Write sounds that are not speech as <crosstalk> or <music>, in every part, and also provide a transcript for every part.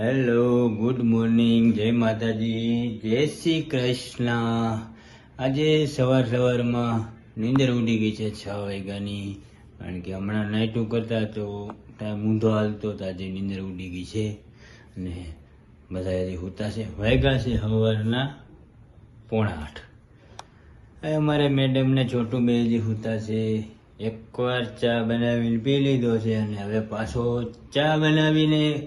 Hello good morning જય માતાજી, જય શ્રી કૃષ્ણ. આજે સવાર સવારમાં નીંદર ઉડી ગઈ છે છ વાગ્યાની, કારણ કે હમણાં નાઇટું કરતા તો ટાઈમ ઊંધો હાલતો તો આજે નીંદર ઉડી ગઈ છે. અને બધા આજે હોતા છે, વાગ્યા છે સવારના પોણા આઠ. હવે અમારે મેડમને છોટું બે જે હોતા છે એકવાર ચા બનાવીને પી લીધો છે અને હવે પાછો ચા બનાવીને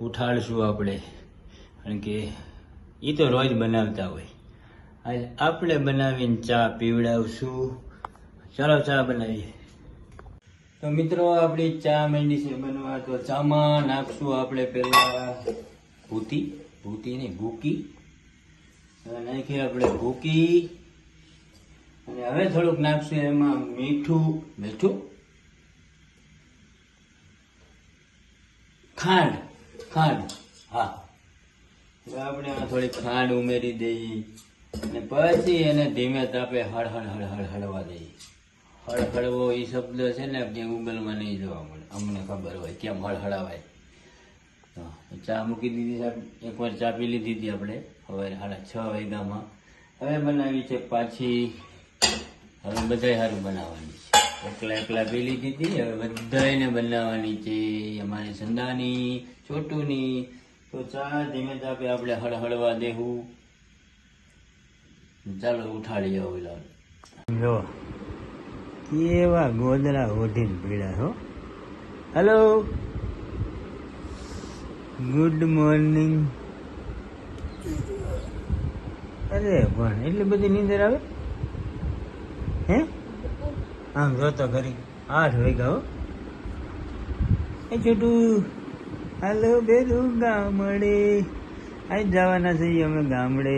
ઉઠાડશું આપણે. કારણ કે એ તો રોજ બનાવતા હોય. આજે આપણે બનાવીને ચા પીવડાવશું. ચાલો ચા બનાવીએ. તો મિત્રો, આપણી ચા માંડી છે બનવા. તો ચામાં નાખશું આપણે પહેલા ભૂતી. ભૂતી નહીં, ભૂકી. નાખીએ આપણે ભૂકી. અને હવે થોડુંક નાખશું એમાં મીઠું. મીઠું? ખાંડ. ખાંડ. હા. આપણે થોડી ખાંડ ઉમેરી દઈએ અને પછી એને ધીમે તાપે હળહળ હળ હળ હળ હળવા દઈએ હળહળવો એ શબ્દ છે ને કે ગૂગલમાં નહીં જોવા મળે. અમને ખબર હોય કેમ હળ હળવાય. તો ચા મૂકી દીધી સાહેબ. એકવાર ચા પી લીધી હતી આપણે. હવે સાડા છ વાગ્યામાં. હવે બનાવી છે પાછી. હવે બધાય સારું બનાવવાની છે. એકલા એકલા પી લીધી હતી હવે બધાયને બનાવવાની છે. અમારી સંદાની, છોટુની. તો ચા ધીમે તાપે આપણે હળહળવા દેવું ચાલો, ઉઠાડી ઓલા જો, કેવા ગોદરા ઓઢીને પીડા હો. હેલો. ગુડ મોર્નિંગ અરે પણ, એટલી બધી નીંદર આવે? હે? આમ રોતો ઘરે આઠ વાગ્યા એ છોટું, હાલો બેરું ગામડે. આજ જવાના છીએ અમે ગામડે.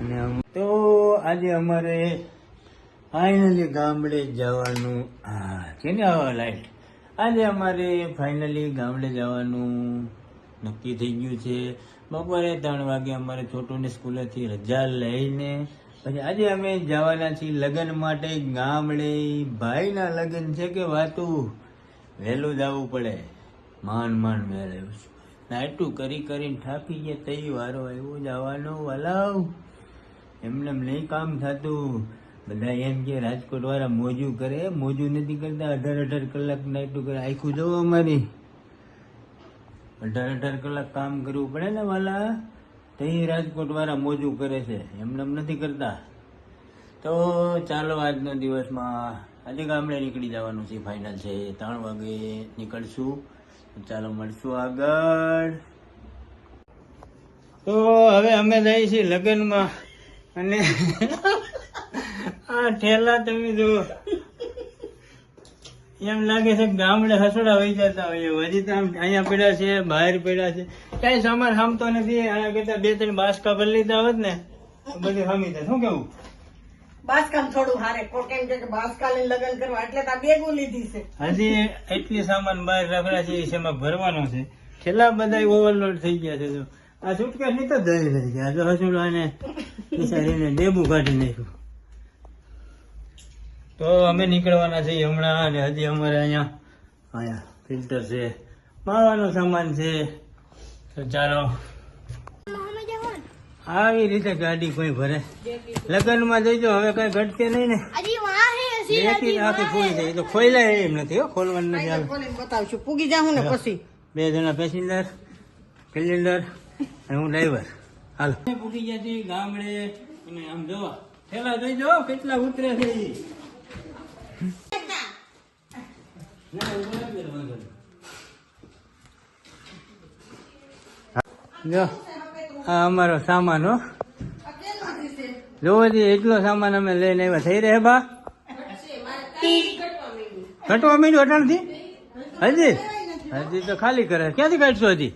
અને તો આજે અમારે ફાઇનલી ગામડે જવાનું હા છે ને લાઈટ આજે અમારે ફાઇનલી ગામડે જવાનું નક્કી થઈ ગયું છે. બપોરે ત્રણ વાગે અમારે છોટુને સ્કૂલેથી રજા લઈને પછી આજે અમે જવાના છીએ લગ્ન માટે ગામડે. ભાઈના લગ્ન છે કે વાતું? વહેલું જવું પડે. માન માન મેળવ્યું નાટું કરી કરીને થાકી ગયા, તઈ વારો આવ્યો, જવાનો વલાવ. એમને એમ નહીં કામ થતું. બધા એમ કે રાજકોટ વાળા મોજું કરે. મોજું નથી કરતા, અઢાર અઢાર કલાક નાટું કરે. આખું જવું અમારી. અઢાર અઢાર કલાક કામ કરવું પડે ને વાલા. તઈ રાજકોટ વાળા મોજું કરે છે. એમને એમ નથી કરતા. તો ચાલો આજનો દિવસમાં, આજે ગામડે નીકળી જવાનું છે ફાઇનલ છે. ત્રણ વાગે નીકળશું. ચાલો મળશું આગળ. તો હવે અમે જઈએ છીએ લગ્નમાં. અને <laughs> આ ઠેલા તમે જુઓ. એમ લાગે છે ગામડે હસોડા વહી જતા હોય હજી તો આમ અહીંયા પડ્યા છે, બહાર પડ્યા છે. કઈ સામાન હામતો નથી આના કરતા બે ત્રણ બાસકા ભરી લીધા હોત ને બધી હામી જાય. શું કેવું? બાસકામ થોડું હારે કોઈ કેમ કે બાસકાલી લગ્ન કરવા એટલે તો આ લીધી છે. હજી એટલી સામાન બહાર રખડા છે એ ભરવાનો છે. છેલ્લા બધા ઓવરલોડ થઈ ગયા છે આ સુટકેસની તો દઈ રહી ગયા. તો હસુડાને બિચારીને ડેબુ કાઢી નાખ્યું. તો અમે નીકળવાના છીએ હમણાં અને હજી અમારે અહીંયા અહીંયા ફિલ્ટર છે. માવાનો સામાન છે. તો ચાલો. આવી રીતે ગાડી કોઈ ભરે. લગ્નમાં જઈજો હવે કઈ ઘટકે નહીં ને. આખી ખોઈ જાય. તો ખોઈલાય એમ નથી હો ખોલવાનું નથી બતાવશું. પૂગી જાઉં ને પછી. બે જણા પેસેન્જર સિલિન્ડર અને હું ડ્રાઈવર હાલો. પૂકી ગયા છે ગામડે અને આમ જોવા. પેલા જોઈ જો કેટલા ઉતરે છે ઈ. ના, ઊભો રાખ દે, વાંધો નહીં. જો આ અમારો સામાન હો. જોવો જી એટલો સામાન અમે લઈને આવ્યા. થઈ રહે બા? ઘટવા માંડ્યું. અટાણથી? હજી? હજી તો ખાલી કરે ક્યાંથી કાઢશો હજી?